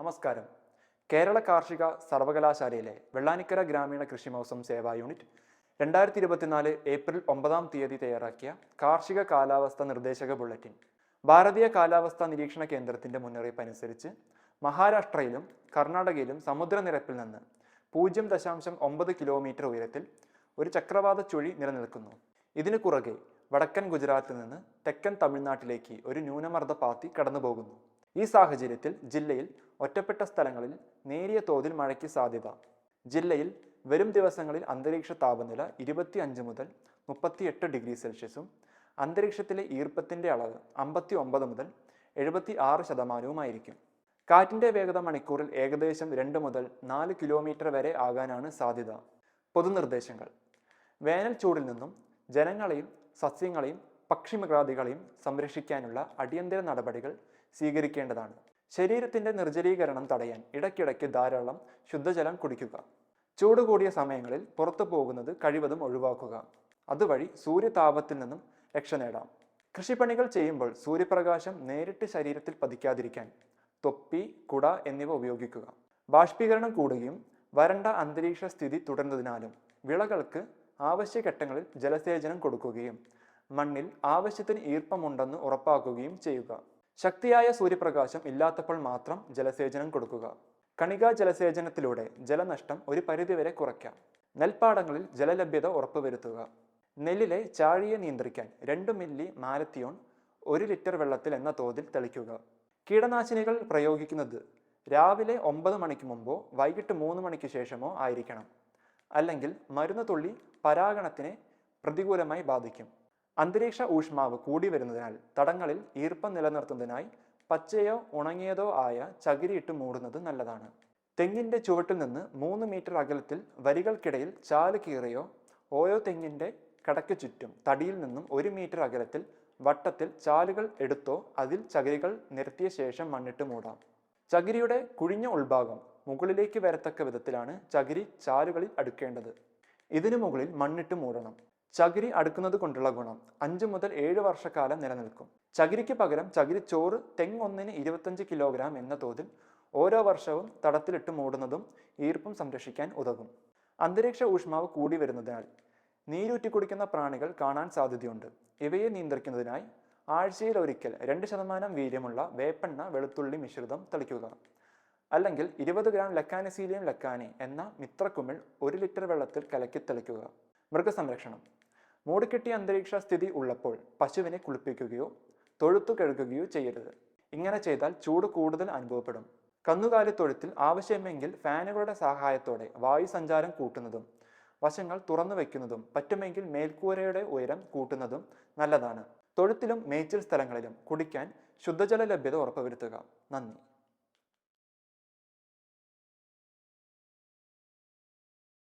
നമസ്കാരം. കേരള കാർഷിക സർവകലാശാലയിലെ വെള്ളാനിക്കര ഗ്രാമീണ കൃഷി മൗസം സേവാ യൂണിറ്റ് രണ്ടായിരത്തി ഇരുപത്തിനാല് ഏപ്രിൽ ഒമ്പതാം തീയതി തയ്യാറാക്കിയ കാർഷിക കാലാവസ്ഥ നിർദ്ദേശക ബുള്ളറ്റിൻ ഭാരതീയ കാലാവസ്ഥാ നിരീക്ഷണ കേന്ദ്രത്തിന്റെ മുന്നറിയിപ്പ് അനുസരിച്ച് മഹാരാഷ്ട്രയിലും കർണാടകയിലും സമുദ്രനിരപ്പിൽ നിന്ന് പൂജ്യം ദശാംശം ഒമ്പത് കിലോമീറ്റർ ഉയരത്തിൽ ഒരു ചക്രവാത ചുഴി നിലനിൽക്കുന്നു. ഇതിനു കുറകെ വടക്കൻ ഗുജറാത്തിൽ നിന്ന് തെക്കൻ തമിഴ്നാട്ടിലേക്ക് ഒരു ന്യൂനമർദ്ദ പാത്തി കടന്നുപോകുന്നു. ഈ സാഹചര്യത്തിൽ ജില്ലയിൽ ഒറ്റപ്പെട്ട സ്ഥലങ്ങളിൽ നേരിയ തോതിൽ മഴയ്ക്ക് സാധ്യത. ജില്ലയിൽ വരും ദിവസങ്ങളിൽ അന്തരീക്ഷ താപനില ഇരുപത്തി അഞ്ച് മുതൽ മുപ്പത്തിയെട്ട് ഡിഗ്രി സെൽഷ്യസും അന്തരീക്ഷത്തിലെ ഈർപ്പത്തിന്റെ അളവ് അമ്പത്തി ഒമ്പത് മുതൽ എഴുപത്തി ആറ് ശതമാനവുമായിരിക്കും. കാറ്റിന്റെ വേഗത മണിക്കൂറിൽ ഏകദേശം രണ്ട് മുതൽ നാല് കിലോമീറ്റർ വരെ ആകാനാണ് സാധ്യത. പൊതുനിർദ്ദേശങ്ങൾ. വേനൽ ചൂടിൽ നിന്നും ജനങ്ങളെയും സസ്യങ്ങളെയും പക്ഷിമൃഗാദികളെയും സംരക്ഷിക്കാനുള്ള അടിയന്തര നടപടികൾ സ്വീകരിക്കേണ്ടതാണ്. ശരീരത്തിന്റെ നിർജലീകരണം തടയാൻ ഇടയ്ക്കിടയ്ക്ക് ധാരാളം ശുദ്ധജലം കുടിക്കുക. ചൂട് കൂടിയ സമയങ്ങളിൽ പുറത്തു പോകുന്നത് കഴിവതും ഒഴിവാക്കുക. അതുവഴി സൂര്യതാപത്തിൽ നിന്നും രക്ഷ നേടാം. കൃഷിപ്പണികൾ ചെയ്യുമ്പോൾ സൂര്യപ്രകാശം നേരിട്ട് ശരീരത്തിൽ പതിക്കാതിരിക്കാൻ തൊപ്പി കുട എന്നിവ ഉപയോഗിക്കുക. ബാഷ്പീകരണം കൂടുകയും വരണ്ട അന്തരീക്ഷ സ്ഥിതി തുടരുന്നതിനാലും വിളകൾക്ക് ആവശ്യഘട്ടങ്ങളിൽ ജലസേചനം കൊടുക്കുകയും മണ്ണിൽ ആവശ്യത്തിന് ഈർപ്പമുണ്ടെന്ന് ഉറപ്പാക്കുകയും ചെയ്യുക. ശക്തിയായ സൂര്യപ്രകാശം ഇല്ലാത്തപ്പോൾ മാത്രം ജലസേചനം കൊടുക്കുക. കണികാ ജലസേചനത്തിലൂടെ ജലനഷ്ടം ഒരു പരിധിവരെ കുറയ്ക്കാം. നെൽപ്പാടങ്ങളിൽ ജലലഭ്യത ഉറപ്പുവരുത്തുക. നെല്ലിലെ ചാഴിയെ നിയന്ത്രിക്കാൻ രണ്ട് മില്ലി മാലത്തിയോൺ ഒരു ലിറ്റർ വെള്ളത്തിൽ എന്ന തോതിൽ തെളിക്കുക. കീടനാശിനികൾ പ്രയോഗിക്കുന്നത് രാവിലെ ഒമ്പത് മണിക്ക് മുമ്പോ വൈകിട്ട് മൂന്ന് മണിക്ക് ശേഷമോ ആയിരിക്കണം. അല്ലെങ്കിൽ മരുന്ന് തുള്ളി പരാഗണത്തിനെ പ്രതികൂലമായി ബാധിക്കും. അന്തരീക്ഷ ഊഷ്മാവ് കൂടി വരുന്നതിനാൽ തടങ്ങളിൽ ഈർപ്പം നിലനിർത്തുന്നതിനായി പച്ചയോ ഉണങ്ങിയതോ ആയ ചകിരിയിട്ട് മൂടുന്നത് നല്ലതാണ്. തെങ്ങിന്റെ ചുവട്ടിൽ നിന്ന് മൂന്ന് മീറ്റർ അകലത്തിൽ വരികൾക്കിടയിൽ ചാൽ കീറിയോ ഓരോ തെങ്ങിന്റെ കടയ്ക്ക് ചുറ്റും തടിയിൽ നിന്നും ഒരു മീറ്റർ അകലത്തിൽ വട്ടത്തിൽ ചാലുകൾ എടുത്തോ അതിൽ ചകിരികൾ നിരത്തിയ ശേഷം മണ്ണിട്ട് മൂടാം. ചകിരിയുടെ കുഴിഞ്ഞ ഉൾഭാഗം മുകളിലേക്ക് വരത്തക്ക വിധത്തിലാണ് ചകിരി ചാലുകളിൽ അടുക്കേണ്ടത്. ഇതിനു മുകളിൽ മണ്ണിട്ട് മൂടണം. ചകിരി അടുക്കുന്നത് കൊണ്ടുള്ള ഗുണം അഞ്ചു മുതൽ ഏഴ് വർഷക്കാലം നിലനിൽക്കും. ചകിരിക്ക് പകരം ചകിരിച്ചോറ് തെങ്ങൊന്നിന് ഇരുപത്തഞ്ച് കിലോഗ്രാം എന്ന തോതിൽ ഓരോ വർഷവും തടത്തിലിട്ട് മൂടുന്നതും ഈർപ്പം സംരക്ഷിക്കാൻ ഉതകും. അന്തരീക്ഷ ഊഷ്മാവ് കൂടി വരുന്നതിനാൽ നീരൂറ്റി കുടിക്കുന്ന പ്രാണികൾ കാണാൻ സാധ്യതയുണ്ട്. ഇവയെ നിയന്ത്രിക്കുന്നതിനായി ആഴ്ചയിൽ ഒരിക്കൽ രണ്ട് ശതമാനം വീര്യമുള്ള വേപ്പെണ്ണ വെളുത്തുള്ളി മിശ്രിതം തളിക്കുക. അല്ലെങ്കിൽ ഇരുപത് ഗ്രാം ലക്കാനസീലിയം ലക്കാനി എന്ന മിത്രക്കുമിൾ ഒരു ലിറ്റർ വെള്ളത്തിൽ കലക്കി തളിക്കുക. മൃഗസംരക്ഷണം. മൂടിക്കെട്ടിയ അന്തരീക്ഷ സ്ഥിതി ഉള്ളപ്പോൾ പശുവിനെ കുളിപ്പിക്കുകയോ തൊഴുത്തു കഴുകുകയോ ചെയ്യരുത്. ഇങ്ങനെ ചെയ്താൽ ചൂട് കൂടുതൽ അനുഭവപ്പെടും. കന്നുകാലി തൊഴുത്തിൽ ആവശ്യമെങ്കിൽ ഫാനുകളുടെ സഹായത്തോടെ വായു സഞ്ചാരം കൂട്ടുന്നതും വശങ്ങൾ തുറന്നു വയ്ക്കുന്നതും പറ്റുമെങ്കിൽ മേൽക്കൂരയുടെ ഉയരം കൂട്ടുന്നതും നല്ലതാണ്. തൊഴുത്തിലും മേച്ചിൽ സ്ഥലങ്ങളിലും കുടിക്കാൻ ശുദ്ധജല ലഭ്യത ഉറപ്പുവരുത്തുക. നന്ദി.